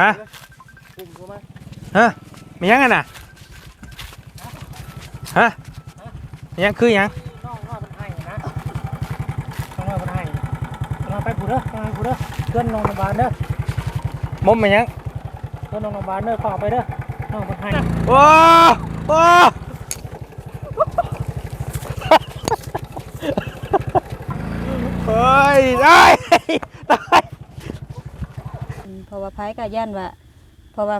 ฮะกลุ่มเข้ามาฮะมีหยังกันน่ะฮะมีหยังคือหยังน้องน้อยมันให้นะน้องน้อยมันให้น้องไปกูเด้อน้องไปกูเด้อเพื่อนน้องโรงพยาบาลเด้อมมมีหยังเพื่อนน้องโรงพยาบาลเด้อฝากไปเด้อน้องมันให้โอ้โอ้เฮ้ยได้ได้ อืมเพ ราะว่าไผก็ย่านว่าเพราะว่า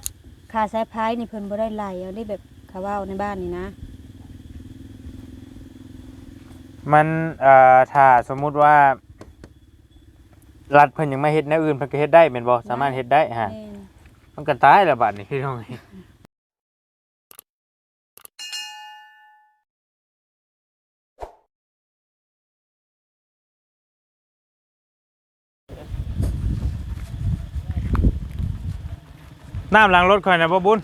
ค่าใช้ไผนี่เพิ่นบ่ได้ไล่เอาได้แบบเขาเว้าในบ้านนี่นะมันเอ่อถ้าสมมุติว่า รัฐเพิ่นยังไม่เฮ็ดแนวอื่นเพิ่นก็เฮ็ดได้แม่นบ่สามารถเฮ็ดได้ฮะแม่นมันก็ตายแล้วบัดนี้พี่น้องเอ้ย น้ำล้างรถข่อยนะบ่บุญ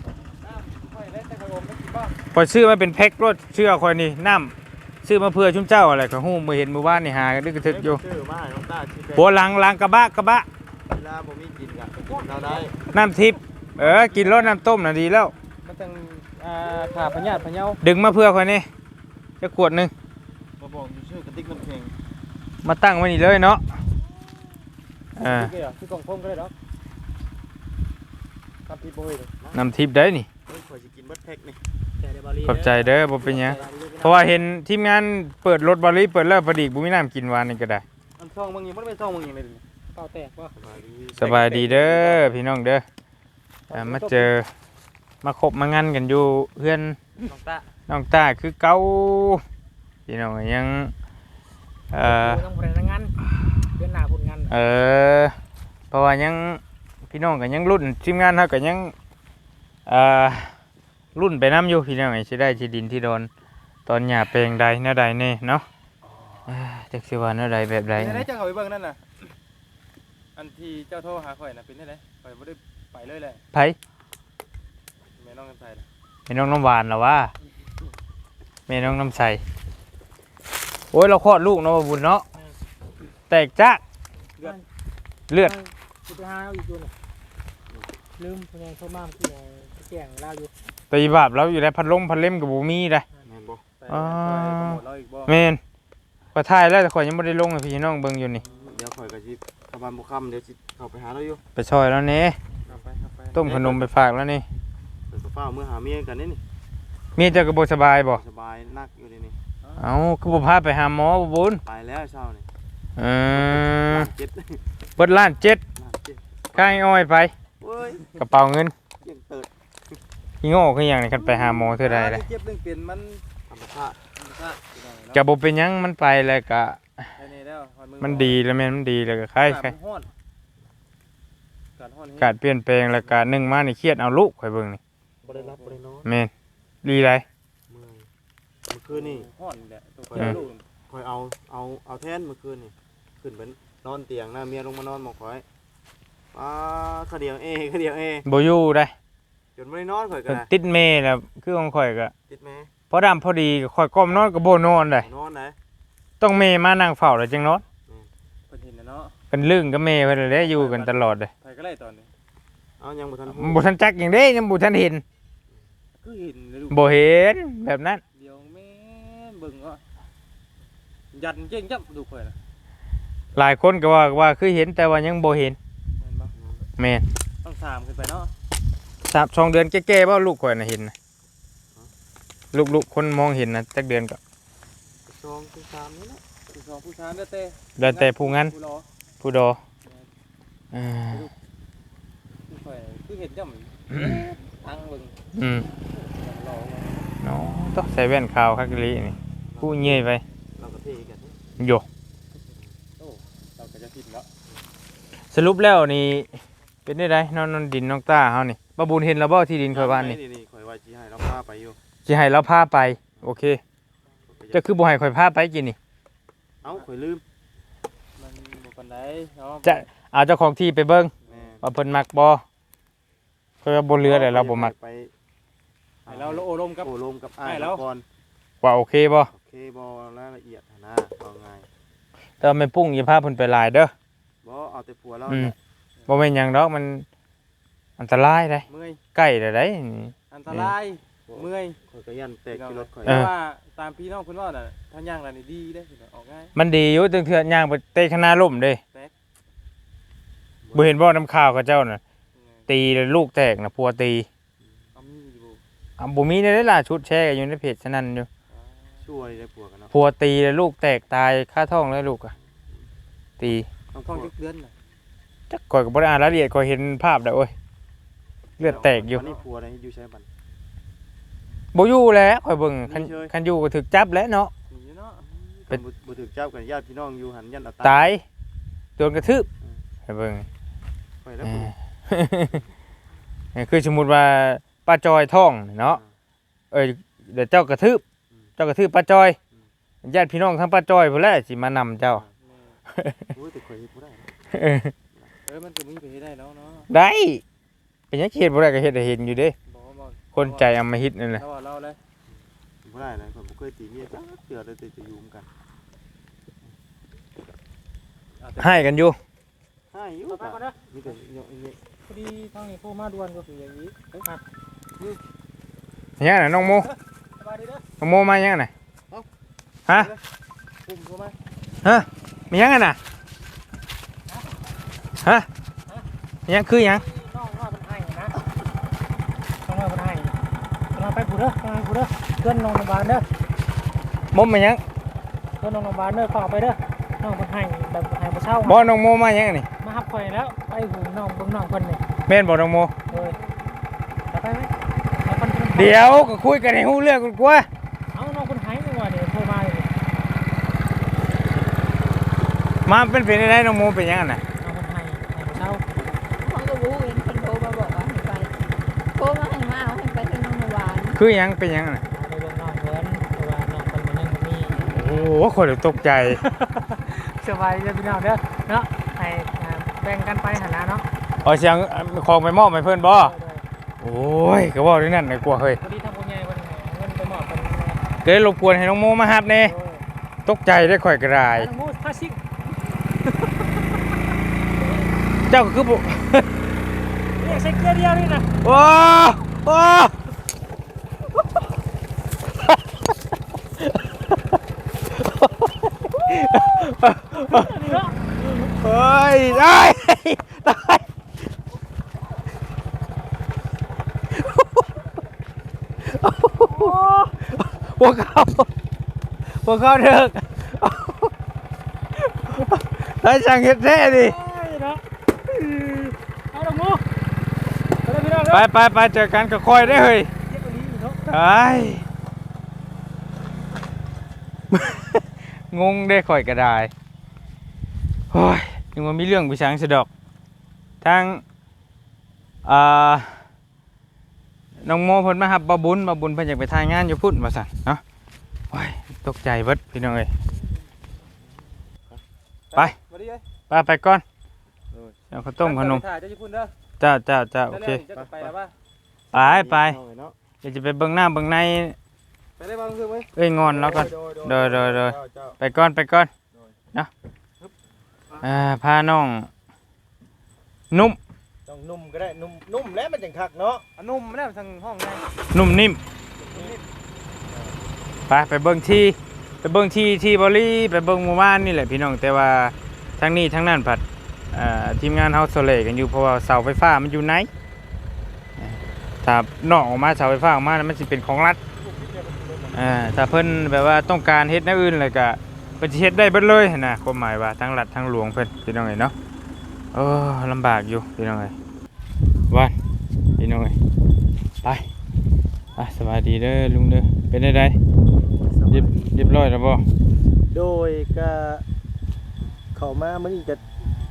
ค่อยได้แต่ขนมไม่กินบ้างข่อยซื้อมาเป็นแพ็ครถเชื่อข่อยนี่น้ำซื้อมาเพื่อชุมเจ้าอะไรก็ฮู้มื้อเห็นมื้อวานนี่หากันดึกกระทึกอยู่ชื่อมาให้น้องตาชี้แจงหัวหลังหลังกระบะกระบะเวลาผมมีกินกันเราได้น้ำทิพย์เออกินรสน้ำต้มน่ะดีแล้วมันต้องอ่าขาพญาติพะเยาดึงมาเพื่อข่อยนี่จะขวดหนึงมาบอกอยู่ชื่อกระติกน้ำแข็งมาตั้งไว้นี่เลยเนาะอ่าชื่อเกี่ยวชื่อกล่องพงก็ได้ดอก ครับพี่โบยเลยน้ำทิพย์ได้นี่เฮ้ยข่อยจะกินเบัดแพ็คนี่แต่ในบาลีขอบใจเด้อบ่เป็นหยังเพราะว่าเห็นทีมงานเปิดรถบริเปิดแล้วพอดีบุมีน้ำกินวานนี่ก็ได้ อันซองบางอย่างมันไม่ซองบางอย่างเลยเปล่าแตกป่ะสบายดีเด้อพี่น้องเด้ออ่ามาเจอมาคบมางานกันอยู่เพื่อน น้องตาน้องตาคือเก่าพี่น้องก็ยังเอ่อ น้องพนักงานเดือนหน้าผลงาน เออเพราะว่ายัง พี่น้องก็ยังรุ่นทีมงานเขาก็ยังเอ่อรุ่นไปน้ำอยู่พี่น้องไอ้สิได้ที่ดินที่โดนตอนหญ้าแปลงใดแนวใดแน่เนาะเอ้ยจักสิว่าแนวใดแบบใดได้เจ้าเขาไปเบิ่งนั่นน่ะอันที่เจ้าโทรหาข่อยน่ะเป็นได้ไดข่อยบ่ได้ไปเลยแหละไผแม่น้องกันใส่น่ะแม่น้องน้ำหวานเหรอวะแม่น้องน้ำใสโอ้ยเราคลอดลูกเนาะบ่บุญเนาะแตกจ้าเลือดกูไปหาเอาอีกตัวน่ะ ลืมพนักโทรมาเมื่อกี้น่ะแจ้งลาวอยู่ตีบาปเราอยู่ในพัดลมพัดเล่มกับบูมีได้ แม่นบ่อ่าหมดแล้วอีกบ่แม่นก็ถ่ายแล้วแต่ข่อยยังไม่ได้ลงให้พี่น้องเบิ่งอยู่นี่ เดี๋ยวข่อยก็สิเข้าบ้านบ่ค่ำเดี๋ยวสิเข้าไปหาเราอยู่ไปซอยแล้วเน่เข้าไปเข้าไปต้มขนมไปฝากแล้วนี่เดี๋ยวก็ฟ้ามื้อหาเมียกันนี่นี่เมียเจ้าก็บ่สบายบ่ สบายนักอยู่นี่นี่เอ้าคือบ่พาไปหาหมอบ่บุญไปแล้วเช้านี่เออเจ็ดเบิดล้านเจ็ดล้านเจ็ด ค่ายอ้อยไป เว้ยกระเป๋าเงินเกี่ยงเติดอีโง่คือหยังนี่คันไปหาหมอเท่าใดเลยเจ็บเรื่องเปลี่ยนมันธรรมชาติธรรมชาติจะบ่เป็นหยังมันไปแล้วก็ได้นี่แล้วฮอมือมันดีแล้วแม่นมันดีแล้วก็คล้ายกาคล้ายรฮ้อนการฮ้อนการเปลี่ยนแปลงแล้วก็หนึ่งมานี่เครียดเอาลูกข่อยเบิ่งนี่บ่ได้รับบ่ได้นอนแม่นดีไร เมื่อยเมื่อคืนนี่ฮ้อนแหละตัวอืม ลูกคอยเอาเอาเอาแทนเมื่อคืนนี่ขึ้นเป็นนอนเตียงหน้าเมียลงมานอนหมอกข่อย ป้าขาเดียวเอขาเดียวเอบ่อยู่ได้จนไม่ได้นอนข่อยก็เพิ่นได้ติดเมแล้วคือของข่อยก็ติดแม่พอดำพอดีก็ข่อยก้มนอนก็บ่นอนได้นอนไหนต้องเมมานั่งเฝ้าแล้วจังนอนเพิ่นเห็นนะเนาะกันลึงกับเมเพิ่นเลยอยู่กันตลอดเลยไปก็ไล่ตอนนี้เอายังบ่ทันบ่ทันจักอย่างเด้ยังบ่ทันเห็นคือเห็นเลยลูกบ่เห็นแบบนั้นเดี๋ยวแม่เบิ่งว่ายันเก่งจับดูข่อยนะหลายคนก็ว่าว่าคือเห็นแต่ว่ายังบ่เห็นแม่นบ่ แม่นต้องสามขึ้นไปเนาะสามสองเดือนแก่ๆบ่ลูกข่อยน่ะเห็นนะลูกๆคนมองเห็นนะจักเดือนก็สองคือสามนี่แหละคือสองผู้ชายแล้วแต่แล้วแต่ผู้งั้นผู้รอผู้ดออ่าคือข่อยคือเห็นจังตั้งเบิ่งอืมรอเนาะต้องใส่แว่นขาวคักอีหลีนี่ผู้เงี้ยไปเราก็เท่กันโยโอ้เราก็จะผิดแล้วสรุปแล้วนี่ เป็นได้ไดน้องนนดินน้องต้าเฮานี่บ่บุญเห็นแล้วบ่ที่ดินข่อยบ้านนี่นี่ข่อยว่าสิให้เราพาไปอยู่สิให้เราพาไป โอเค จะคือบ่ให้ข่อยพาไปกินนี่ เอ้าข่อยลืมมันบ่ปานใดเนาะจะ เอาเจ้าของที่ไปเบิ่งแม่ว่าเพิ่นมักบ่ข่อยว่าบ่เรือแต่เราบ่มักไปให้เราโอลมกับ โอลมกับอ้ายให้เราก่อนว่าโอเคบ่โอเคบ่รายละเอียดหั่นนะเอาไงแต่ว่าแม่ปุ้งอย่าพาเพิ่นไปหลายเด้อบ่เอาแต่ผัวเราอืมเนี่ย บ่แม่นหยังดอกมันอันตรายได้เมื่อยใกล้ได้ได้นี่ อันตรายเมื่อยข่อยก็ยันแตกที่รถข่อยเอแต่อ ว่าตามพี่น้องเพิ่นว่าน่ะทางย่างร้านนี่ดีเด้อออกง่าย มันดีอยู่ตึงเทื่อย่างไปเตะคณะล่มเด้แตก บ่เห็นบ่น้ำข่าวเขาเจ้าน่ะ ตีแล้วลูกแตกน่ะพัวตีเอามีอยู่อะบ่มีได้ล่ะชุดแชร์กันอยู่ในเพจฉะนั้นอยู่ ช่วยได้ผัวกันเนาะพัวตีแล้วลูกแตกตายค่าท้องแล้วลูกอะตี ต้องท่องจักเดือนน่ะ จักก่อยก็บ่ได้อ่านรายละเอียดก่อยเห็นภาพแล้วโอ้ยเลือดแตกอยู่วันนี้ผัวได้อยู่ใช้บัน บ่อยู่แล้วข่อยเบิ่งคันมีเฉย คันอยู่ก็ถึกจับแล้วเนาะมีอยู่เนาะเป็นบ่บ่ถึกเจ้ากันญาติพี่น้องอยู่หันยันเอาตายโดนกระทืบให้เบิ่งข่อยแล้วเอผัวอคือสมมุติว่าป้าจอยท้องเนาะ เอ้ยเดี๋ยวเจ้ากระทืบเจ้ากระทืบป้าจอยญาติพี่น้องทั้งป้าจอยพุ่นแหละสิมานำเจ้า โอ้ยแต่ข่อยเฮ็ดบ่ได้นะเออเออมันก็มีไปให้ได้เนาะเนาะได้เป็นหยังเฮ็ดบ่ได้ก็เฮ็ดให้เห็นอยู่เด้บอกว่าบอกคนใจอำมหิตนั่นแหละเราว่าเราเลยบ่ได้นะข่อยบ่เคยตีเมียจ้าเทื่อเลยแต่จะอยู่กันเอาแต่ให้กันอยู่ให้อยู่เอาไปก่อนเด้อมีแต่เนาะนี่พอดีทางนี้โทรมาด่วนก็คืออย่างนี้เฮ้ยมายังน่ะน้องโมสบายดีเด้อน้องโมมายังน่ะฮะปุ่มโทรมาฮะมียังน่ะ ฮะมียังคือหยังน้องว่าเป็นให้นะน้องว่าเป็นให้เราไปผู้เด้อไปผู้เด้อเพื่อนน้องโรงพยาบาลเด้อมมมายังเพื่อนน้องโรงพยาบาลเด้อฝากไปเด้อน้องเป็นให้แบบให้บ่เช่าบ่น้องโมมายังนี่มาหับข่อยแล้วไปหูน้องเบิ่งน้องเพิ่นนี่แม่นบ่น้องโมเอ้ยไปไปไหมไปคนคนเดี๋ยวก็คุยกันให้ฮู้เรื่องกันกว่าเอาน้องคนหายนี่ว่าเนี่ยโทรมาอยู่มาเป็นเป็นได้น้องโมเป็นยังน่ะน้องคนห คือหยังเป็นหยังน่ะเอาไปเบิ่งน้องเพิ่นเพราะว่าน้องเพิ่นมันยังบ่มีโอ้โหคนตกใจ สบายเด้อพี่น้องเด้อเนาะให้อ่าแบ่งกันไปหั่นนะเนาะเอาเสียงของไปมอบให้เพิ่นบ่เออโอ้ยก็บอกด้วยนั่นน่ะกลัวเฮ้ยพอดีทางผู้ใหญ่เพิ่นให้เงินไปมอบเพิ่นก็เลยรบกวนให้น้องโมมาฮับแน่เออตกใจได้ข่อยกระไรน้องโมพาชิกเจ้าก็คือบ่ เนี่ยใช้เกลือเดียวนี่นะ โอ้โอ้ เฮ้ยได้ตายหัวเขาหัวเขาเถิกได้ช่างเฮ็ดแท้ดิเอ้ยเนางโมไปเลยพี่น้องเด้ไปไปไปเจอกันกับคอยได้เฮ้ยเจ็บอีหลีอยู่เนาะไอ้ งงได้ข่อยก็ได้โอ้ยยังว่ามีเรื่องไปช้างสะดอกทางอ่าน้องโมเพิ่นมาหับบาบุญบาบุญเพิ่นอยากไปทายงานอยู่พุ่นมาสั่นเนาะโอ้ยตกใจเบิดพี่น้องเอ้ยไปสวัสดีเอ้ยไปไปก่อนเอาข้าวต้มขนมถ่ายเจ้าญี่ปุ่นเด้อจ้าจ้าจ้าโอเคแล้วดี๋ยวจะไปแล้วป่ะไปไปเนาะเดี๋ยวจะไปเบิ่งหน้าเบิ่งใน ไปได้บ้างคือไหมเอ้ยงอนแล้วก่อนโดยโดยโดยเจ้าไปก่อนไปก่อนเนาะอ่าพาน้อง นุ่มต้องนุ่มก็ได้นุ่มนุ่มแล้วมันจังคักเนาะอันนุ่มมาแล้วทางห้องไงนุ่มนิ่มไปไปเบิ่งที่ไปเบิ่งที่ที่บริไปเบิ่งหมู่บ้านนี่แหละพี่น้องแต่ว่าทั้งนี้ทั้งนั้นผัดอ่าทีมงานเฮาโซเลกันอยู่เพราะว่าเสาไฟฟ้ามันอยู่ไหนถ้านอกออกมาเสาไฟฟ้าออกมาแล้วมันสิเป็นของรัฐ อ่าถ้าเพิ่นแบบว่าต้องการเฮ็ดแนวอื่นเลยก็เพิ่นสิเฮ็ดได้เบิดเลยหั้นนะความหมายว่าทั้งรัฐทั้งหลวงเพิ่นพี่น้องเอ้ยเนาะโอ้ลำบากอยู่พี่น้องเอ้ยวันพี่น้องเอ้ยไปอะสวัสดีเด้อลุงเด้อเป็นได้ไดเรียบเรียบร้อยแล้วบ่โดยก็เข้ามามันนี่จะ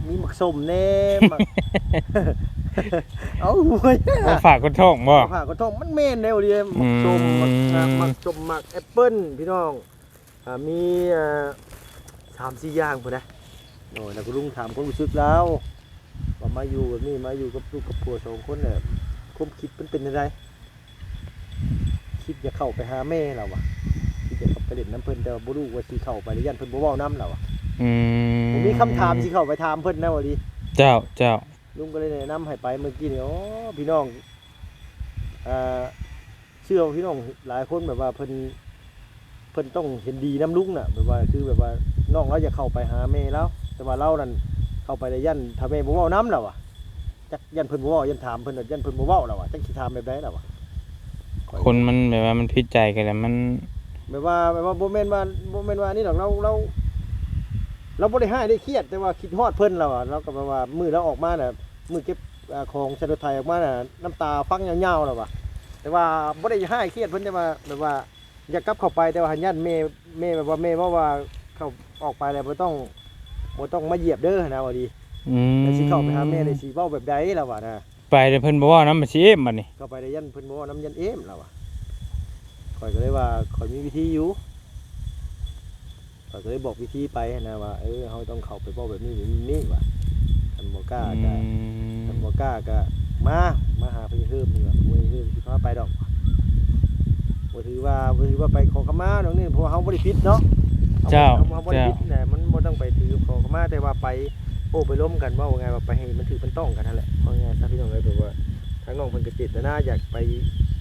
มีหมักสมแน่หมัก เอาหวยมาฝากคนท้องบ่ ผ่ากระท่อมมันเม่นแนวเดียหมักสมหมักอ่าหมักสมหมักแอปเปิ้ลพี่น้องอ่ามีอ่าสามสี่อย่างพุ่นนะโอ้ยแล้วก็ลุงถามความรู้สึกแล้วว่ามาอยู่แบบนี้มาอยู่กับลูกกับผัวสองคนเนี่ยความคิดมันเป็นยังไงคิดจะเข้าไปหาแม่เราอะคิดจะเข้าไปเล่นน้ำเพิ่นแต่ว่าบ่รู้ว่าสิเข้าไปหรือยันเพิ่นบ่เว้าน้ำเราอะ อืมผมมีคำถามสิเข้าไปถามเพิ่นนะว่าดิเจ้าเจ้าลุงก็เลยแนะนำให้ไปเมื่อกี้นี่อ๋อพี่น้องอ่าเชื่อว่าพี่น้องหลายคนแบบว่าเพิ่นเพิ่นต้องเห็นดีน้ำลุงน่ะแบบว่าคือแบบว่าน้องเราจะเข้าไปหาแม่แล้ว แต่ว่าเรานั่นเข้าไปได้ยันถ้าแม่บ่เว้าน้ำแล้วอะจักยันเพิ่นบ่เว้ายันถามเพิ่นน่ะยันเพิ่นบ่เว้าแล้วอะจักสิถามแบบใดแล้วอะคนมันแบบว่ามันพิดใจกันแล้วมันแบบว่าแบบว่าบ่แม่นว่าบ่แม่นว่านี่หรอกเราเรา เราบ่ได้ให้ได้เครียดแต่ว่าคิดฮอดเพิ่นแล้วอะเราก็แบบว่ามือเราออกมาน่ะมือเก็บอ่าของชาดไทยออกมาน่ะน้ำตาฟังยาวๆแล้วว่ะแต่ว่าบ่ได้ให้เครียดเพิ่นแต่ว่าแบบว่าอยากกลับเข้าไปแต่ว่าหันยันแม่แม่แบบว่าแม่ว่าว่าเข้าออกไปแล้วบ่ต้องบ่ต้องมาเหยียบเด้อนะว่าดีอืมแต่สิเข้าไปหาแม่ได้สิเว้าแบบใดแล้วว่ะนะไปเดี๋ยวเพิ่นบอกว่าน้ำมันสิเอ็มบัดนี้เข้าไปได้ยันเพิ่นบ่ว่าน้ำยันเอ็มแล้วว่ะข่อยก็เลยว่าข่อยมีวิธีอยู่ ข่อยก็เลยบอกวิธีไปนะว่าเออเฮาต้องเข้าไปเว้าแบบนี้แบบนี้ว่ะอันบ่กล้าก็ท่านบ่กล้าก็มามาหาพี่เฮิมนี่ว่าบ่เฮิมสิพาไปดอกบ่ถือว่าบ่ถือว่าไปขอขมาดอกนี่เพราะว่าเฮาบ่ได้ผิดเนาะเจ้าเฮาบ่ได้เจ้าผิดน่ะมันบ่ต้องไปถือขอขมาแต่ว่าไปโอ้ไปล้มกันว่าว่าไงว่าไปให้มันถือมันต้องกันนั่นแหละเพราะไงซะพี่น้องเอ้ยแบบว่าทางน้องเพิ่นก็เจตนาอยากไป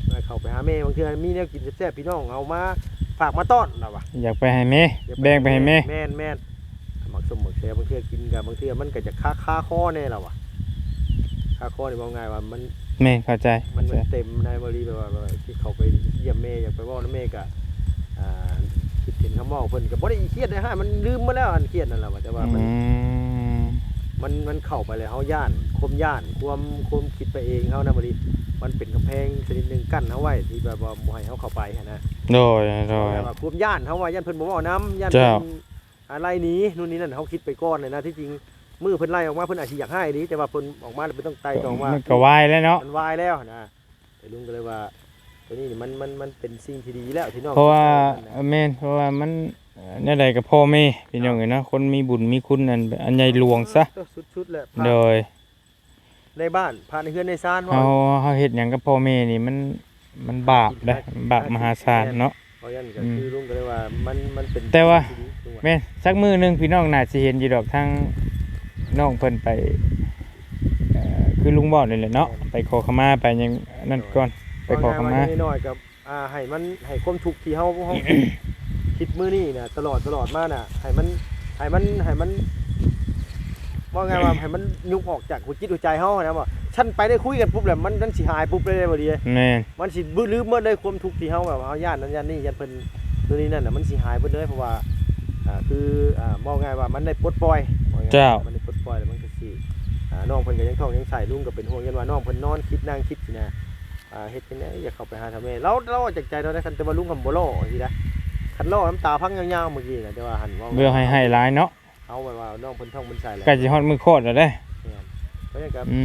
มาเข้าไปหาแม่บางเทื่อมีแนวกินแซ่บๆพี่น้องเอามา ฝากมาต้อนเราว่ะอยากไปให้แม่แบ่งไปให้แม่แม่นแม่นหมักสมหมักแซ่บบางเทื่อกินกับบางเทื่อมันก็จะคาคาคอแน่เราว่ะคาคอนี่ว่าไงว่ามันแม่เข้าใจมันเข้ามันใจเต็มในบริแบบว่าแบบว่าที่เขาไปเยี่ยมแม่อยากไปเว่าน้ำแม่กะอ่าคิดเห็นคำเว่าเพิ่นก็บ่ได้เครียดเลยฮะมันลืมมาแล้วอันเครียดนั่นแหละว่าแต่ว่ามันอืมมันมันเข้าไปเลยเฮาย่านคมย่านความความคิดไปเองเฮานะบริ มันเป็นกำแพงชนิดหนึงกั้นเฮาไว้ที่แบบว่าบ่ให้เฮาเข้าไปหั้นนะโดยโดย แต่ว่าความย่านเฮาว่าย่านเพิ่นบ่เว้าน้ำย่านเจ้าเพิ่นอะไรหนี้นู่นนี่นั่นเฮาคิดไปก่อนเลยนะที่จริงมือเพิ่นไล่ออกมาเพิ่นอาจสิอยากให้ดีแต่ว่าเพิ่นออกมาแล้วเพิ่นต้องไต่ตองว่า มันก็วายแล้วเนาะ มันวายแล้วนะแต่ลุงก็เลยว่าตัวนี้นี่มันมันมันเป็นสิ่งที่ดีแล้วที่น้องเพราะว่าคิดเออแม่นเพราะว่ามันเอ่อแนวใดกับพ่อแม่พี่น้องเอ้ยเนาะคนมีบุญมีคุณนั่นอันใหญ่หลวงซะ สุดๆแหละโดย ในบ้านผ่านในเฮือนในซานว่า เฮาเฮาเฮ็ดหยังกับพ่อแม่นี่มันมันบาปเด้บาปมหาศาลเนาะ เพราะฉะนั้นก็อืมคือลุงก็เลยว่ามันมันเป็นแต่ว่า สิ่งที่ดีลุงว่าแม่นสักมือหนึงพี่น้องน่าสิเห็นอยู่ดอกทางน้องเพิ่นไปเอ่อคือลุงบอกนี่แหละเนาะไปขอขมาไปหยังนั่นก่อนไปขอขมาว่ง่ยๆน้อยๆกับอ่าให้มันให้ความทุกข์ที่เฮาเฮา คิดมื้อนี้น่ะตลอดตลอดมาน่ะให้มันให้มันให้มัน ว่าไงว่าให้มันยุบออกจากหัวจิตหัวใจเฮานะว่าฉันไปได้คุยกันปุ๊บแล้วมันมันสิหายปุ๊บเลยบ่ดีแม่นมันสิบืลืมหมดเลยความทุกข์ที่เฮาแบบว่าเฮาย่านนั้นย่านนี้ย่านเพิ่นตัวนี้นั่นน่ะมันสิหายเบิดเลยเพราะว่าอ่าคืออ่ามองง่ายว่ามันได้ปลดปล่อยว่ง่ยๆเจ้ามันได้ปลดปล่อยแล้วมันก็สิอ่าน้องเพิ่นก็ยังท้องยังใส่ลุงก็เป็นห่วงยันว่าน้องเพิ่นนอนคิดนั่งคิดสินะอ่าเฮ็ดจังได๋อย่าเข้าไปหาทำแม่เราเราเอาจากใจเราได้คันแต่ว่าลุงก็บ่ล้อสินะคันล้อน้ำตาพังยาวๆเมื่อกี้น่ะแต่ว่าหันว่าเบื่อให้ให้หลายเนาะ เอาไว้ว่าน้องเพิ่นท้องเพิ่นใส่แล้วใกล้สิฮอดมือโคตรแล้วเด้เนี่ยเพราะฉะนั้นก็อื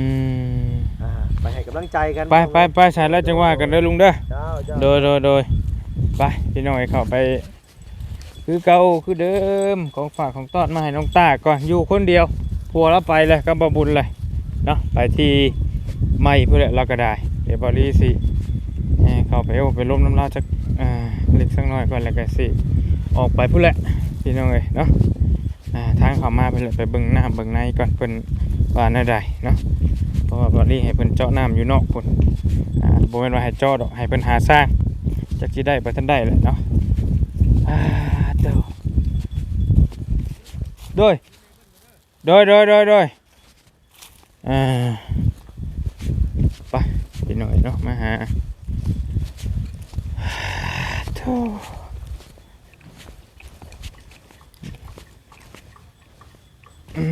มอ่าไปให้กำลังใจกันไปไปไปใส่แล้วจังว่ากันเด้อลุงเด้อเจ้าเจ้าโดยโดยโดยไปพี่น้องให้เข้าไป คือเก่าคือเดิมของฝากของต้อนมาให้น้องตาก่อนอยู่คนเดียวพัวแล้วไปเลยก็บบุญเลยเนาะไปที่ไม่เพื่อเราก็ได้ เดี๋ยวบอลี่สิเอ่อเข้าไปโอ้ไปล้มน้ำลายจักอ่าเล็กสักหน่อยก่อนแล้วก็สิออกไปพุ่นแหละพี่น้องเอ้ยเนาะอ่า ทางเข้ามาเพิ่นแหละไปเบิ่งหน้าเบิ่งในก่อนเพิ่นว่าแน่ใดเนาะเพราะว่าบอลี่ให้เพิ่นเจาะน้ำอยู่นอกพุ่นอ่าบ่แม่นว่าให้เจาะดอกให้เพิ่นหาสร้างจักสิได้บ่ทันได้แหละเนาะอ่าเด้อโดยโดยโดยโดยโดยอ่าไปพี่หน่อยเนาะมาหาโธ่อื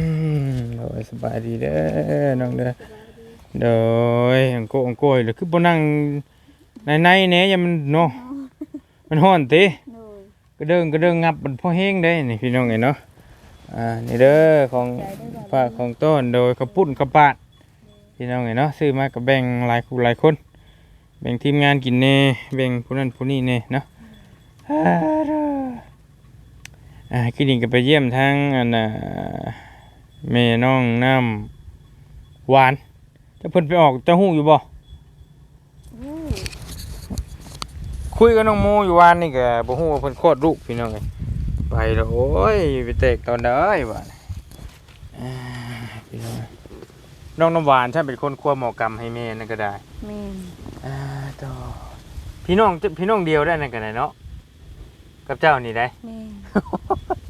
มโดยส บายดีเด้อน้องเด้อโดยอังโกอังโกยหรือคือบ่นั่งในในๆเนี่ยยังมันเนาะมันฮ้อนติโดยกระเดิงกระเดิงงับมันพอแห้งได้นี่พี่น้องไงเนาะอ่านี่เด้อของฝากของต้นโดยกระปุ่นกระปาดพี่น้องไงเนาะซื้อมากับแบ่งหลายคู่หลายคน แบ่งทีมงานกินเน่แบ่งผู้นั้นผู้นี้เน่เนาะอ่าเด้ออ่ากินนี่ก็ไปเยี่ยมทางอันน่ะ แม่น้องน้ำหวานจะเพิ่นไปออกเจะหู้อยู่บ่อู้คุยกับน้องโมอยู่วานนี่ก็บ่ฮู้ว่าเพิ่นคลอดลูกพี่น้องเอ้ยไปแล้วโอ้ยไปเตกตอนใดวะอ่าพี่น้องน้องน้ำหวานถ้าเป็นคนครัวหมอกรรมให้แม่นั่นก็ได้แม่นอ่าต่อพี่น้องพี่น้องเดียวได้นั่นก็ได้เนาะกับเจ้านี่ได้แม่น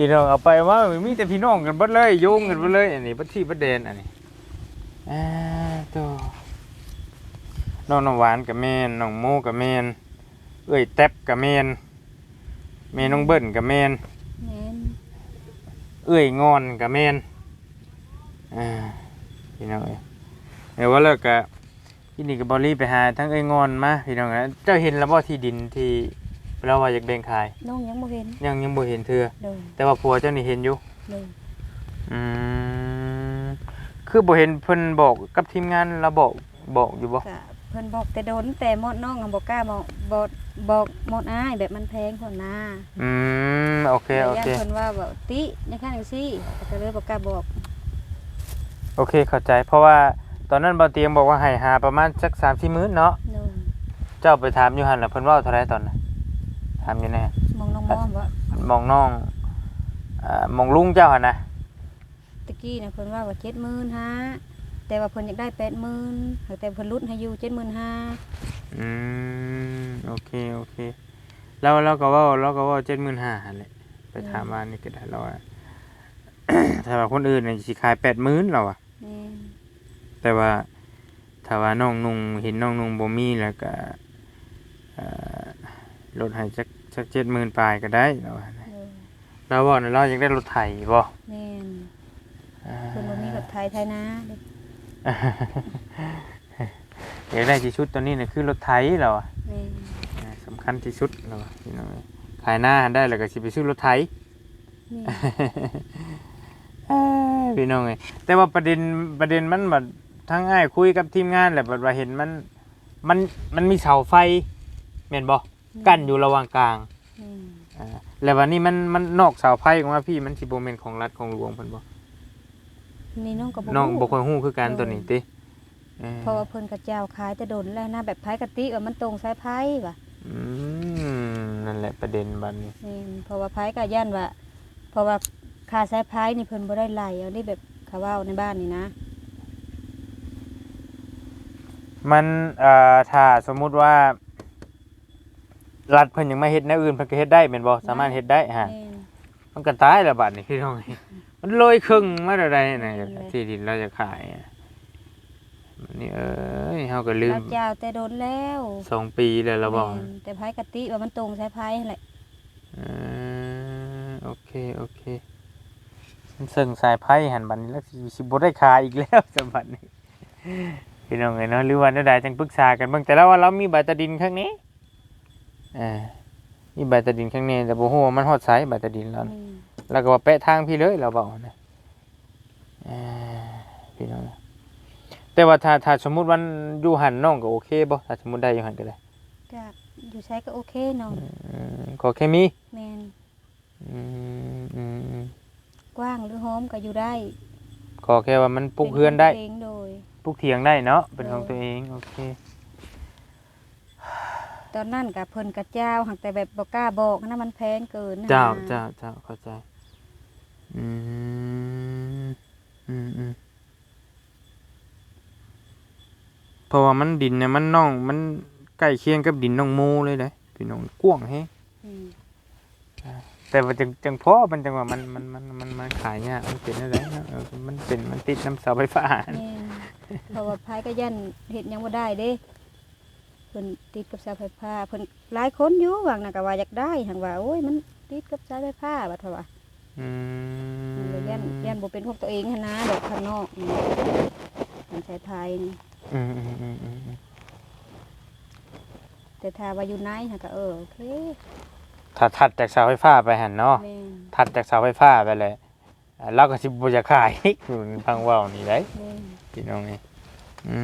พี่น้องเอาไปว่ามีแต่พี่น้องกันเบิดเลยโยงกันเบิดเลยอันนี้บัดที่บัดเดนอันนี้อ่าต่อน้องน้ำหวานกับแม่นน้องโมกับแม่นเอ้ยแท็บกับแม่นแม่น้องเบิ้ลกับแม่นแม่นเอ้ยงอนกับแม่นอ่าพี่น้องเอ้ยเดี๋ยวว่าเลิกกะพี่นี่กับบอลลี่ไปหาทั้งเอ้ยงอนมาพี่น้องเอ้ยเจ้าเห็นแล้วบ่ที่ดินที่ เราว่าอยากแบ่งขาย น้องยังบ่เห็นยังยังบ่เห็นเธอ โดยแต่ว่าผัวเจ้านี่เห็นอยู่ โดยอืมคือบ่เห็นเพิ่นบอกกับทีมงานเราบอกบอกอยู่บ่ก็เพิ่นบอกแต่โดนแต่หมดน้องก็บ่กล้าบอกบอกบอกหมดอ้ายแบบมันแพงคนหน้าอืมโอเคโอแต่เค ย่านเพิ่นว่าแบบติอยังคั่นจังซี่ก็เลยบ่กล้าบอกโอเคเข้าใจ เพราะว่าตอนนั้นบ่เตียงบอกว่าให้หาประมาณสัก3-4มื้อเนาะ โดยเจ้าไปถามอยู่หั่นล่ะเพิ่นเว้าเท่าไหร่ตอนนั้น ถามอยู่แน่มองน้องมอมว่ามองน้องอ่ามองลุงเจ้าหั่นนะตะกี้น่ะเพิ่นว่าว่า75,000แต่ว่าเพิ่นอยากได้80,000แต่เพิ่นลดให้อยู่75,000อืมโอเคโอเคเราเราก็เว่าเราก็เว่า75,000หั่นแหละไปถามว่านี่ก็ได้เราว่าถ้าว่าคนอื่นนี่สิขาย80,000เราอะแม่นแต่ว่าถ้าว่าน้องนุ่งเห็นน้องนุ่งบ่มีแล้วก็เอ่อลดให้จัก จัก70,000ปลายก็ได้เราว่านะโดยเราบอกนะเราอยากได้รถไถบ่แม่นอ่าเพิ่นบ่มีรถไถไถนาเด้อยากได้ที่ชุดตัวนี้น่ะคือรถไถเราอะแม่นอ่าสำคัญที่สุดเราอะพี่น้องเอ้ยขายหน้าได้แล้วก็สิไปซื้อรถไถ แม่น เอ้ยพี่น้องเอ้ยแต่ว่าประเด็นประเด็นมันแบบทั้งง่ายคุยกับทีมงานแหละแบบว่าเห็นมันมันมันมีเสาไฟแม่นบ่ กั้นอยู่ระหว่างกลางแม่นอ่าแล้ววันนี้มันมันนอกเสาไฟออกมาพี่มันสิบ่แม่นของรัฐของหลวงเพิ่นบ่นี่น้องก็บ่น้องบ่รู้ค่อยฮู้คือกันตัวนี้ติเอ้ยเพราะว่าเพิ่นกระเจ้าขายแต่โดนแล้วนะแบบไผกะติว่ามันตรงสายไผว่ะอืมนั่นแหละประเด็นบัดนี้แม่นเพราะว่าไผก็ย่านว่าเพราะว่าค่าสายไผนี่เพิ่นบ่ได้ไล่เอานี่แบบเขาเว้าในบ้านนี่นะ มันเอ่อถ้าสมมุติว่า รัฐเพิ่นยังไม่เฮ็ดแนวอื่นเพิ่นก็เฮ็ดได้แม่นบ่สามารถเฮ็ดได้ฮะแม่น มันก็ตายแล้วบัดนี้พี่น้อง มันเลยครึ่งมาแล้วได้นะนั่นแหละที่ดินเราจะขายอะมันนี่เอ้ยเฮาก็ลืมเราเจ้าแต่โดนแล้วสองปีแล้วเราบอกแม่นแต่ไผกะติว่ามันตรงสายไผนั่นแหละเออโอเคโอเคมันเสิ่งสายไพ่หันบัดนี้แล้วสิสิบ่ได้ขายอีกแล้วสมบัตินี้พี่น้องเอ้ยเนาะหรือว่าได้จังปรึกษากันเบิ่งแต่ละว่าเรามีใบตะดินข้างนี้เอ่ามีใบตะดินข้างนี้แต่บ่ฮู้ว่ามันฮอดไสใบตะดินแล้วนะแม่นแล้วก็ว่าแปะทางพี่เลยเราบอกนะเอ่อพี่น้องแต่ว่าถ้าถ้าสมมุติวันอยู่หันน้องก็โอเคบ่ถ้าสมมุติได้อยู่หันก็ได้ก็อยู่ใช้ก็โอเคน้องอืมขอแค่มีแม่นอืมอืมอืมกว้างหรือหอมก็อยู่ได้ขอแค่ว่ามันปลูกเฮือนได้ป็ขงตัวเองโดย ปลูกเถียงได้เนาะเป็นของเออตัวเอง โอเคต อนนั้นกับเพิ่นกระเจ้าหักแต่แบบบ่กล้าบอกนะมันแพงเกินนะเจ้าเจ้าเจ้าเข้าใจ อืมอืมอืมเพราะว่ามันดินเนี่ยมันน่อง มันใกล้เคียงกับดินน้องโมเลยเลยพี่น้องกว้างแฮะอืมแต่ว่าจังจังพอมันจังว่ามันมันมันมันมันขายยากมันเป็นอะไรเนาะเออมันเป็นมันติดน้ำเสาไฟฟ้า แม่นเพราะว่าพายก็ยันเฮ็ดหยังบ่ได้เด้ เพิ่นติดกับเสาไฟฟ้าเพิ่นหลายคนอยู่ว่าน่ะก็ว่าอยากได้หังว่าโอ้ยมันติดกับเสาไฟฟ้าว่าเถอะว่าอืมันก็ยันมยันบ่เป็นพวกตัวเองหันนะดอกข้างนอกนี่มันใช้ไทยนี่อืมอืมอืมอืมอืมแต่ถ้าว่าอยู่ในหันก็เออโอเคถ้าถัดจากเสาไฟฟ้าไปหันเนาะแม่นถัดจากเสาไฟฟ้าไปเลยอ่าเราก็สิบ่จะขาย อยู่พังเว่าวนี่ได้ แม่น พี่น้องนี่อื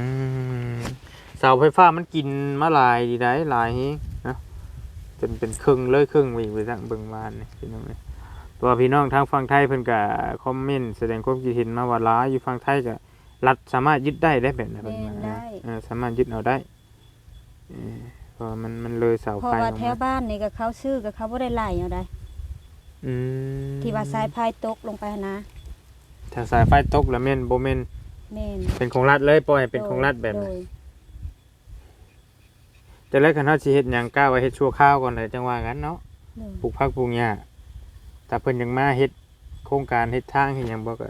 มเสาไฟฟ้ามันกินมาหลายดีได้หลายเฮงเนาะจนเป็นครึ่งเลยครึ่งวิ่งไปทางเบิ่งบ้านนี่พี่น้องนี่ตัวพี่น้องทางฝั่งไทยเพิ่นก็คอมเมนต์แสดงความคิดเห็นมาว่าหลายอยู่ฝั่งไทยก็รัฐสามารถยึดได้ได้แบบนั้นเพิ่นว่าเออสามารถยึดเอาได้เออเพราะว่ามันมันเลยเสาเพราะไฟว่าลงแถวมาบ้านนี่ก็เขาซื้อก็เขาบ่ได้ไล่เอาได้อืมที่ว่าสายพายตกลงไปหั้นนะถ้าสายไฟตกแล้วแม่นบ่แม่นแม่นเป็นของรัฐเลยปล่อยให้เป็นของรัฐแบบโดนั้นย แต่แล้วคันเฮาสิเฮ็ดหยังกล้าไว้เฮ็ดชั่วคราวก่อนเลยจังว่ากันเนาะโดยปลูกผักปลูกหญ้าถ้าเพิ่นยังมาเฮ็ดโครงการเฮ็ดทางเฮ็ดหยังบ่ก็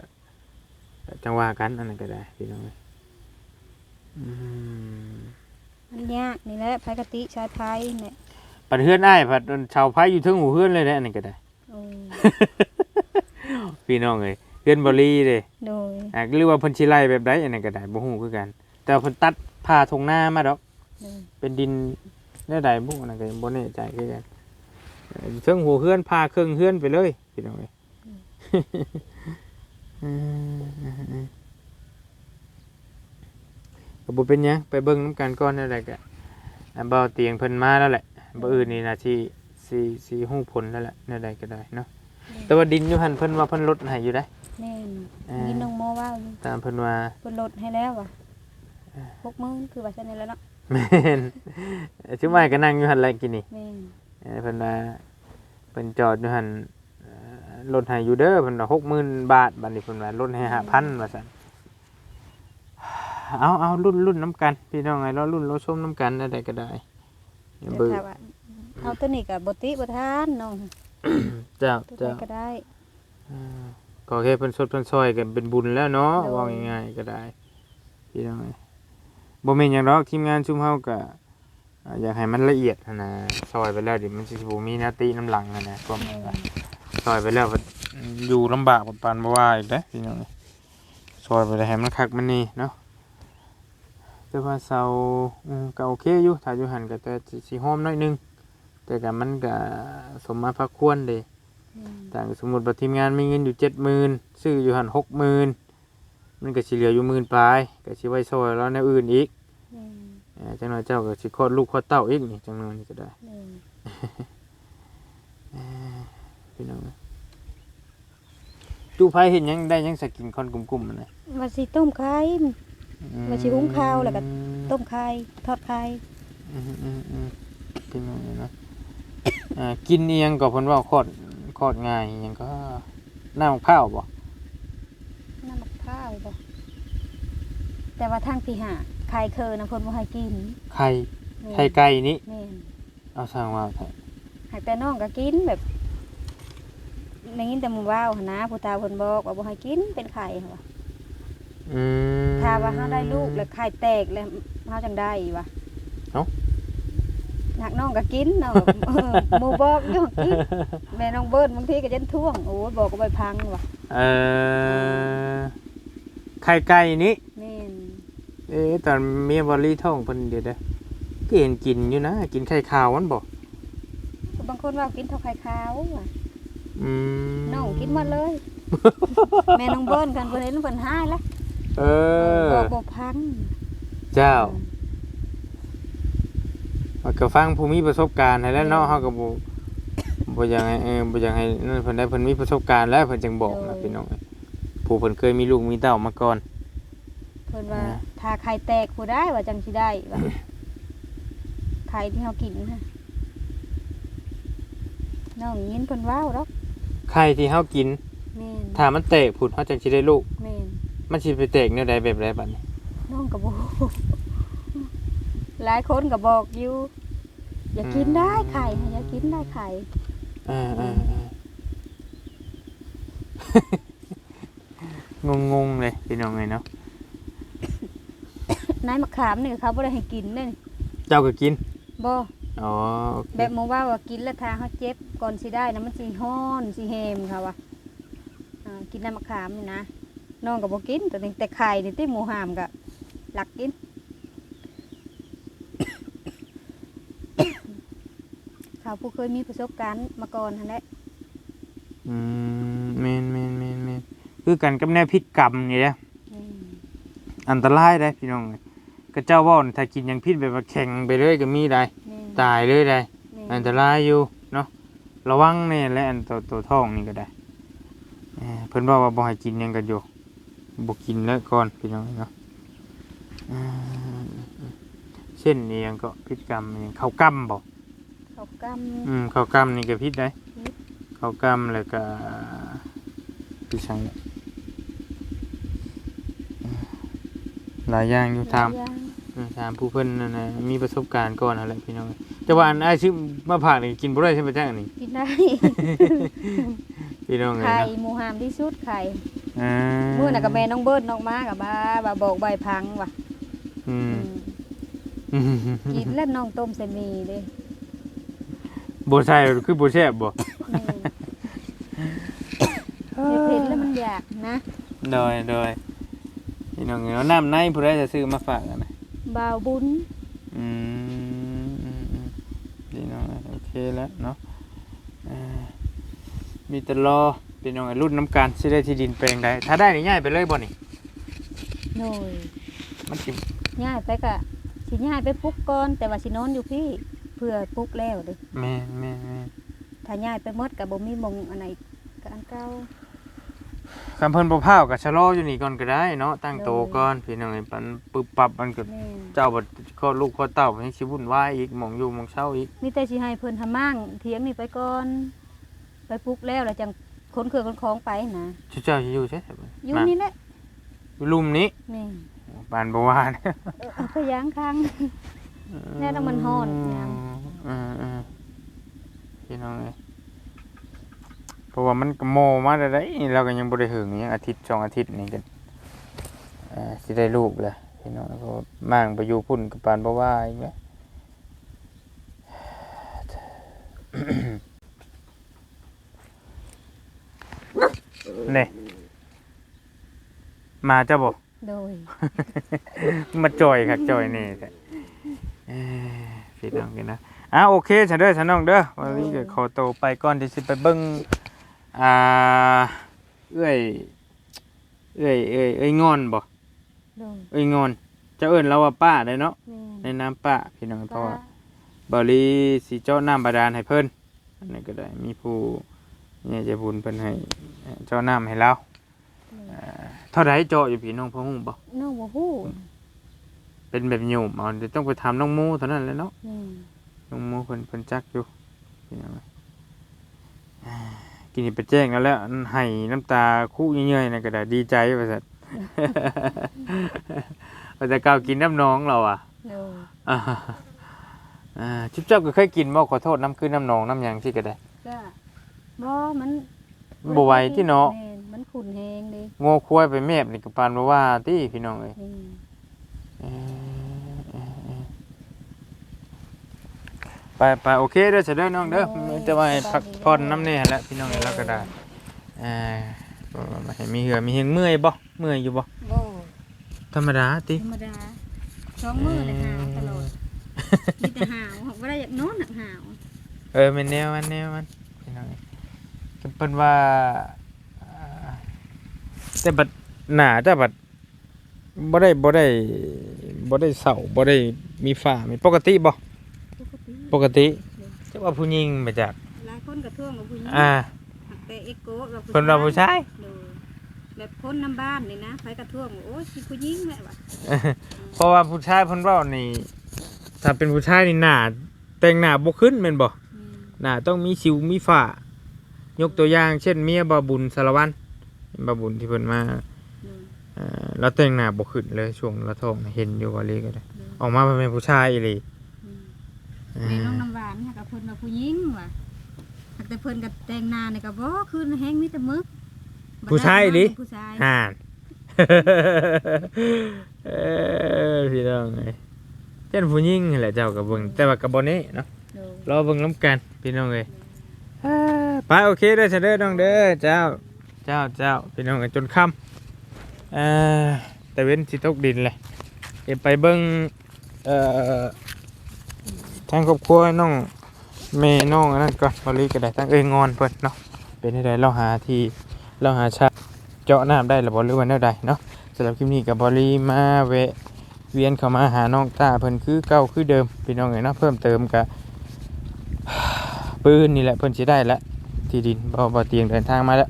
จังว่ากันอันนั้นก็ได้พี่น้องเอ้ยอืมมันยากนี่แหละไผกติชายไผเนี่ยปัดเฮือนอ้ายผัดชาวไผอยู่เทิงหูเฮือนเลยแหละอันนั้นก็ได้ โอ้ยพี่น้องเอ้ยเฮือนบ่รีเด้ โดย อ่าหรือว่าเพิ่นสิไล่แบบใดอันนั้นก็ได้บ่ฮู้คือกัน แต่ว่าเพิ่นตัดผ่าทงนามาดอกโดย เป็นดินแนวใดบุอันนั้นก็ยังบ่แน่ใจคือกันเอ่อเทิงหูเฮือนผ่าเครื่องเฮือนไปเลยพี่น้องเอ้ยอืมก็บ่เป็นหยังไปเบิ่งนํกันก่อนนั่นแหละก็อ่าบ่เตียงเพิ่นมาแล้วแหละบ่อื่นนี่น่าสิสิสิฮู้ผลแล้วแหละแนวใดก็ได้เนาะแต่ว่าดินอยู่หั่นเพิ่นว่าเพิ่นลดให้อยู่ได้แม่นอ่ายินน้องโมว่าอยู่ตามเพิ่นว่าเพิ่นลดให้แล้วว่ะพกมือคือว่าซั่นนี่แหล้วเนาะ แม่นชื่อไม้ก็นั่งอยู่หั่นแหละกินนี่แม่นเอ่อเพิ่นว่าเพิ่นจอดอยู่หั่นเอ่อลดให้อยู่เด้อเพิ่นว่า60,000บาทบัดนี้เพิ่นว่าลดให้5,000ว่าซั่นเอาเอารุ่นรุ่นน้ำกัน พี่น้องไอ้เรารุ่นเราชมน้ำกันได้ก็ได้อย่าแต่เบื่อถ้าว่าเอาตัวนี้ก็บ่ติบ่ทานน้องเจ้าตัวใดเจ้า ก็ได้ อ่าก็แค่เพิ่นสดเพิ่นซอยกันเป็นบุญแล้วเนาะโดย ว่าง่ายๆก็ได้พี่น้องเอ้ย บ่แม่นหยังดอกทีมงานชุมเฮาก็อ่าอยากให้มันละเอียดหั้นนะซอยไปแล้วเดิมันสิบ่มีหน้าตีน้ำหลังหั้นนะก็แม่นซอยไปแล้วก็อยู่ลำบากปานบ่ว่าอีกเด้อพี่น้องเอ้ยซอยไปแล้วให้มันคักมันนี่เนาะ แต่ว่าเสาอืมก็โอเคอยู่ถ้าอยู่หันก็แต่สิสิหอมหน่อยหนึง แต่ก็มันก็สมมาพระควรเด้อืมต่างสมมุติว่าทีมงานมีเงินอยู่70,000ซื้ออยู่หัน60,000มันก็สิเหลืออยู่หมื่นปลายก็สิไว้ซอยแล้วแนวอื่นอีกอืมเอ่อ จังหน่อยเจ้าก็สิคลอดลูกคลอดเต้าอีกนี่จังหน่อยนี่ก็ได้อืมพี่น้องจูไผเห็นหยังได้หยังสกินคอนกลุ่มๆมันน่ะว่าสิต้มไข่ว่าสิหุงข้าวแล้วก็ต้มไข่ทอดไข่อืมอืมอืมพี่น้องเนาะอ่ากินอีหยังก็เพิ่นว่าคลอดคลอดง่ายอีหยังก็น้ำมะพร้าวบ่น้ำมะพร้าวบ่แต่ว่าทางพี่หา ไข่เคอนะเพิ่นบ่ให้กินไข่แม่นไข่ไก่นี่แม่นเอาสร้างว่าไข่ให้แต่น้องก็กินแบบได้ยินแต่หมู่ว้าวหั้นนะผู้ตาเพิ่นบอกว่าบ่ให้กินเป็นไข่หั่นว่ะอืม ถ้าว่าเฮาได้ลูกแล้วไข่แตกแล้วเฮาจังได้ว่ะเอ้าหากน้องก็กินน้องก็เออหมู่บอกอยู่กิน แม่น้องเบิ้นบางทีก็ยันท่วงโอ้ยบอกก็ไปพังว่ะเอ่อไข่ไก่นี่แม่นเอ๊ะตอนเมียบอลลี่ท้องเพิ่นเดี๋ยวเด้อก็เห็นกินอยู่นะ กินไข่ขาวมันบ่บางคนว่ากินเท่าไข่ขาวว่ะอืมน้องกินหมาเลย แม่น้องเบิ้นกันเพิ่นเห็นเพิ่นหายแล้วเออบอกบ่พังเจ้าก็ฟังผู้มีประสบการณ์ให้แล้วเนาะเฮาก็บ่บ่อยากให้เออบ่อยากให้นั่นเพิ่นได้เพิ่นมีประสบการณ์แล้วเพิ่นจึงบอกนะพี่น้องผู้เพิ่นเคยมีลูกมีเต้ามาก่อนเพิ่นว่าอ่าถ้าไข่แตกผู้ได้ว่าจังสิได้ว่าไข่ที่เฮากินน่ะน้องยินเพิ่นว้าวดอกไข่ที่เฮากินแม่นถ้ามันแตกผุดเฮาจังสิได้ลูก แม่นมันสิไปแตกแนวใดแบบใดบัดนี้น้องก็บ่หลายคนก็บอกอยู่ อย่ากินได้ไข่อย่ากินได้ไข่อ่าๆงงๆเลยพี่น้องเอ้ยเนาะ นายมะขามนี่เขาบ่ได้ให้กินเด้นี่เจ้าก็กิน บ่อ๋อโอเคแบบหมู่ว่าว่ากินแล้วทาเขาเจ็บก่อนสิได้นะมันสิฮ้อนสิแฮมค่ะว่าอ่ากินน้ำมะขามนี่นะน้องก็บ่กินแต่แต่ไข่นี่ติหมูหามก็หลักกิน เขาผู้เคยมีประสบการณ์มาก่อนนั่นแหละอืมแม่นแม่นแม่นแม่นคือกันกับแนวพิษกรรมนี่แหละอืมอันตรายได้พี่น้องเอ้ย ก็เจ้าเว่าน่ะถ้ากินหยังพิษแบบว่าแข็งไปเลยก็มีได้แม่นตายเลยได้ แม่นอันตรายอยู่เนาะระวังแน่และอันตัวตัวท้องนี่ก็ได้เอ่อเพิ่นบอกว่าบ่ให้กินหยังกันอยู่บ่กินแล้วก่อนพี่น้องเนาะอืมเช่นนี้ยังก็พิษกรรมอหยังข้าวกล้ำบ่เขากอืมข้าวกล้ำนี่ก็พิษได้พิษข้าวกล้ำแล้วก็พี่ช่างเนี่ยหลายอย่างอยู่ถามหลยอย่งเออ ถามผู้เพิ่นนั่นน่ะมีประสบการณ์ก่อนอะไรพี่น้องแต่ว่าอันอ้ายซื้อมาผักนี่กินบ่ได้ใช่ไหมจ้างอันนี้กินได้ พี่น้องเอ้ยไข่เนาะหมูหามที่สุดไข่อ่ามื้อน่ะกับแม่น้องเบิร์ดน้องมากับบ้าบ่าบอกใบพังว่ะอืมอืมกินแล้วน้องต้มใส่หมีเด้บ่ใช่คือบ่แซ่บบ่นี่เผ็ดๆแล้วมันอยากนะ โดยโดยพี่น้องเอ้ยเอาน้ำในผู้ใดจะซื้อมาฝากกันนะ บ่าวบุญอืมอืมอืมพี่น้องเอ้ยโอเคแล้วเนาะอ่ามีแต่รอพี่น้องเอ้ยรุ่นน้ำการสิได้ที่ดินแปลงใดถ้าได้นี่ง่ายไปเลยบ่นี่โดยมันสิย้ายไปกะสิย้ายไปปลุกก่อนแต่ว่าสินอนอยู่พี่เพื่อปลุกแล้วเด้แม่นแม่นแม่นถ้าย้ายไปหมดก็บ่มีหมองอันไหนก็อันเก่า คำเพิ่นบ่พร้าวก็ชะลออยู่นี่ก่อนก็ได้เนาะตั้งโตก่อนพี่น้องเอ้ยปันปึบปับมันก็แม่นเจ้าบัดข้อลูกข้อเต้ามันยังสิวุ่นวายอีกหมองอยู่หมองเช่าอีกมีแต่สิให้เพิ่นทำมั่งเถียงนี่ไปก่อน ไปปลุกแล้วแล้วจังขนเครื่องขนของไปนะชุเจ้าสิอยู่ใช่ไหมอยู่นี่แหละอยู่ลุมนี้แม่นปานบ่ว่าเนี่ยเออเอาไปยางค้าง แน่นอนมันฮ้อนยาม อืมอืมพี่น้องเอ้ย เพราะว่ามันก็โมมาได้ไดเราก็ยังบ่ได้หึงหยังอาทิตย์สองอาทิตย์นี่กันเอ่อสิได้ลูกแหละพี่น้องก็มั่างไปอยู่พุ่นกับปานบ่ว่าอีกแล้วนี่มาเจ้าบ่โดย มาจ่อยครับจ่อยนี่แท้เอ้ยพี่น้องกันนะอะโอเคฉันเด้อฉันน้องเด้อวันนี้ก็ขอตัวไปก่อนที่สิไปเบิ่ง อ่าเอ้ยเอ้ยเอ้ยเอ้ยงอนบ่โดยเอ้ยงอนเจะเอิ้นเราว่าป้าได้เนาะแม่ในนน้ำป้าพี่น้องเพป้าราะว่า บริสิเจ้าน้ำบาดาลให้เพิ่นอันนี้ก็ได้มีผู้เนี่ยจะบุญเพิ่นให้เจ้าน้ำให้เราอ่าเท่าไรเจาะอยู่พี่น้องพ่อฮู้บ่น้องบ่ฮู้เป็นแบบโยมเอาเดี๋ยวต้องไปถามน้องหมูเท่านั้นแหละเนาะแม่นน้องหมูเพิ่นเพิ่นจักอยู่พี่น้องเอ้ยอ่า กินนี่ไปแจ้งแล้วแหล้วอันให้น้ำตาคู่เยื่อยๆนั่นก็ได้ดีใจว่าซั่น ว่าแต่เก่ากินน้ำน้องเราอะ โดยอ่าอ่าชิบเจ้าก็เคยกินบ่ขอโทษน้ำคือน้ำหนองน้ำหยังที่ก็ได้ ก็บ่มันบ่ไหวที่เนาะ แม่นมันขุ่นแฮงเด้โง่ควายไปแมบนี่ก็ปานบ่ว่าติพี่น้องเอ้ยแม่นเอ่อเอ่อเอ่อ ไปไปโอเคเด้อเสยเด้อน้องเด้อมีแต่ว่าให้พักผ่อนน้ำนี่หั่นแหละพี่น้องเอ้ยเราก็ได้อ่าบ่บ่ให้มีเหือมีเฮงเมื่อยบ่เมื่อยอยู่บ่บ่ธรรมดาติธรรมดาสองมือเลยหาวตลอดมีแต่หาวบ่ได้อยากนอนหนักหาวเออแมันแนวมันแนวมันพี่น้องเอ้ยเพิ่นว่าอ่าแต่บัดหน้าแต่บัดบ่ได้บ่ได้บ่ได้เศร้าบ่ได้มีฝ้ามีปกติบ่ ปกติปกติจะว่าผู้หญิงมาจากหลายคนก็ท่วงกับผู้หญิงอ่าแต่เอ็กโก้กับเพิ่นว่าผู้ชายโดยแบบคนน้ำบ้านนี่นะไปกระท่วงโอ้ยสิผู้หญิงแม่ว่ะเพราะว่าผู้ชายเพิ่นเว้านี่ถ้าเป็นผู้ชายนี่หน้าแต่งหน้าบ่ขึ้นแม่นบ่อืมหน้าต้องมีสิวมีฝ้ายกตัวอย่าง เช่นเมียบ่บุญสารวัตรบ่บุญที่เพิ่นมาโดยเอ่อแล้วแต่งหน้าบ่ขึ้นเลยช่วงละท้องเห็นอยู่ว่าลีก็ได้โดยออกมาเป็นผู้ชายอีหลีอืมอ่า แม่น้องน้ำหวานเนี่ยกับเพิ่นว่าผู้หญิงว่ะแต่เพิ่นกับแต่งหน้าเนี่ยก็บ่คือแห้งมีแต่มึกผู้ชายอีหลีผู้ชายห่าน เออพี่น้องเอ้ยเจ้าผู้หญิงนั่นแหละเจ้าก็เบิ่งแต่ว่าก็บ่แนี้เนาะ โดย รอเบิ่งน้ำกันพี่น้องเอ้ยเอ้อไปโอเคเด้อเสยเด้อน้องเด้อเจ้าเจ้าเจ้าพี่น้องเอ้ยจนค่ำเอ่อแต่เว้นสิตกดินเลยเดี๋ยวไปเบิ่งเอ่อ ทางครอบครัวน้องแม่น้องอันนั้นก่อนบริก็ได้ทางเอ้ยงอนเพิ่นเนาะเป็นได้เราหาที่เราหาชาเจาะน้ำได้หรือบ่หรือว่าแนวใดเนาะสำหรับคลิปนี้กับบริมาแวะเวียนเข้ามาหาน้องตาเพิ่นคือเก่าคือเดิมพี่น้องเอ้ยเนาะเพิ่มเติมกะปืนนี่แหละเพิ่นสิได้ละที่ดินบ่บ่เตียงเดินทางมาแล้ว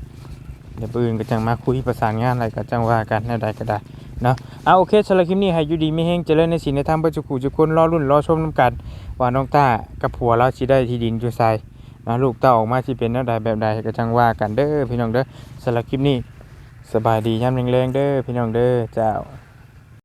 เดี๋ยวปืนก็จังมาคุยประสานงานอะไรก็จังว่ากันแนวใดก็ได้เนาะเอาโอเคสำหรับคลิปนี้ให้อยู่ดีไมีแฮงเจริญในศีลในธรรมเบ่จุกุจุกคนรอรุ่นรอชมนํกัน ว่าน้องต้ากับผัวเราสิได้ที่ดินอยู่ไซนะลูกเต้าออกมาสิเป็นแนวใดแบบใดก็จังว่ากันเด้อพี่น้องเด้อสำหรับคลิปนี้สบายดีย่ำแรงๆเด้อพี่น้องเด้อเจ้า